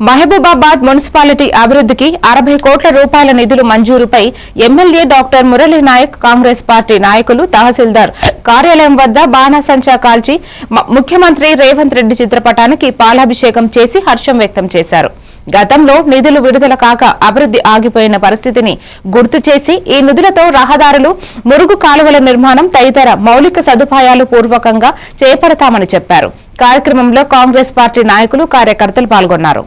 Mahabubabad municipality అభివృద్ధికి అరవై కోట్ల రూపాయల నిధులు మంజూరుపై MLA doctor Murali Naik Congress party నాయకులు తహసీల్దార్ కార్యాలయం వద్ద బాణాసంచా కాల్చి ముఖ్యమంత్రి రేవంత్ రెడ్డి చిత్రపటానికి పాలాభిషేకం చేసి హర్షం వ్యక్తం చేశారు. గతంలో నిధులు విడుదల కాక అభివృద్ధి ఆగిపోయిన పరిస్థితిని గుర్తు చేసి ఈ నిధులతో రహదారులు మురుగు కాలువల నిర్మాణం తదితర మౌలిక సదుపాయాలు పూర్వకంగా చేపడతామని చెప్పారు. కార్యక్రమంలో కాంగ్రెస్ పార్టీ నాయకులు కార్యకర్తలు పాల్గొన్నారు.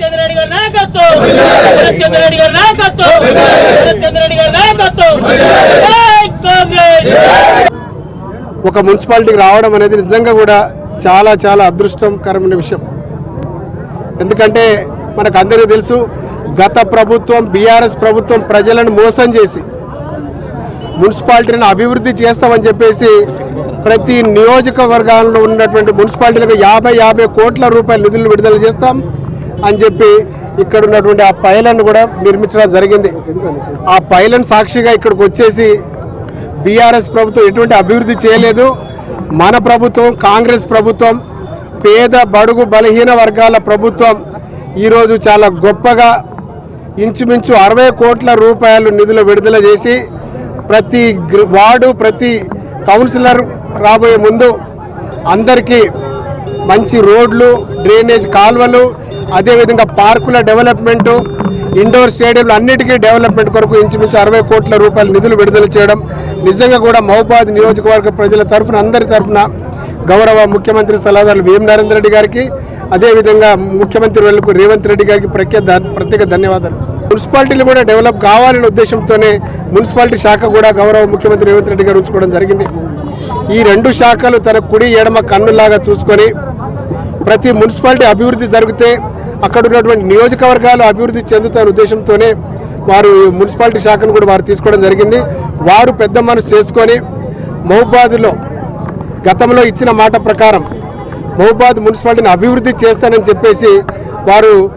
చంద్రరెడ్డి నాయకత్వం చంద్రరెడ్డి నాయకత్వం చంద్రరెడ్డి నాయకత్వం కాంగ్రెస్ ఒక మున్సిపాలిటీకి రావడం అనేది నిజంగా కూడా చాలా చాలా అదృష్టకరమైన విషయం. ఎందుకంటే మనకు అందరికీ తెలుసు గత ప్రభుత్వం బీఆర్ఎస్ ప్రభుత్వం ప్రజలను మోసం చేసి మున్సిపాలిటీని అభివృద్ధి చేస్తామని చెప్పేసి ప్రతి నియోజకవర్గాల్లో ఉన్నటువంటి మున్సిపాలిటీలకు యాభై యాభై కోట్ల రూపాయల నిధులు విడుదల చేస్తాం అని చెప్పి ఇక్కడ ఉన్నటువంటి ఆ పైలను కూడా నిర్మించడం జరిగింది. ఆ పైలను సాక్షిగా ఇక్కడికి వచ్చేసి బీఆర్ఎస్ ప్రభుత్వం ఎటువంటి అభివృద్ధి చేయలేదు. మన ప్రభుత్వం కాంగ్రెస్ ప్రభుత్వం పేద బడుగు బలహీన వర్గాల ప్రభుత్వం ఈరోజు చాలా గొప్పగా ఇంచుమించు అరవై కోట్ల రూపాయలు నిధులు విడుదల చేసి ప్రతి వార్డు ప్రతి కౌన్సిలర్ రాబోయే ముందు అందరికీ మంచి రోడ్లు డ్రైనేజ్ కాల్వలు అదేవిధంగా పార్కుల డెవలప్మెంటు ఇండోర్ స్టేడియంలు అన్నిటికీ డెవలప్మెంట్ కొరకు ఇంచుమించు అరవై కోట్ల రూపాయల నిధులు విడుదల చేయడం నిజంగా కూడా మహబాద్ నియోజకవర్గ ప్రజల తరఫున అందరి తరఫున గౌరవ ముఖ్యమంత్రి సలహాదారులు వేం నరేంద్ర రెడ్డి గారికి అదేవిధంగా ముఖ్యమంత్రి వాళ్ళకు రేవంత్ రెడ్డి గారికి ప్రత్యేక ప్రత్యేక ధన్యవాదాలు. మున్సిపాలిటీలు కూడా డెవలప్ కావాలనే ఉద్దేశంతోనే మున్సిపాలిటీ శాఖ కూడా గౌరవ ముఖ్యమంత్రి రేవంత్ రెడ్డి గారు ఉంచుకోవడం జరిగింది. ఈ రెండు శాఖలు తన కుడి ఎడమ కన్నులాగా చూసుకొని ప్రతి మున్సిపాలిటీ అభివృద్ధి జరిగితే అక్కడ ఉన్నటువంటి నియోజకవర్గాలు అభివృద్ధి చెందుతున్న ఉద్దేశంతోనే వారు మున్సిపాలిటీ శాఖను కూడా వారు తీసుకోవడం జరిగింది. వారు పెద్ద మనసు చేసుకొని మహబాద్లో గతంలో ఇచ్చిన మాట ప్రకారం మహబాద్ మున్సిపాలిటీని అభివృద్ధి చేస్తానని చెప్పేసి వారు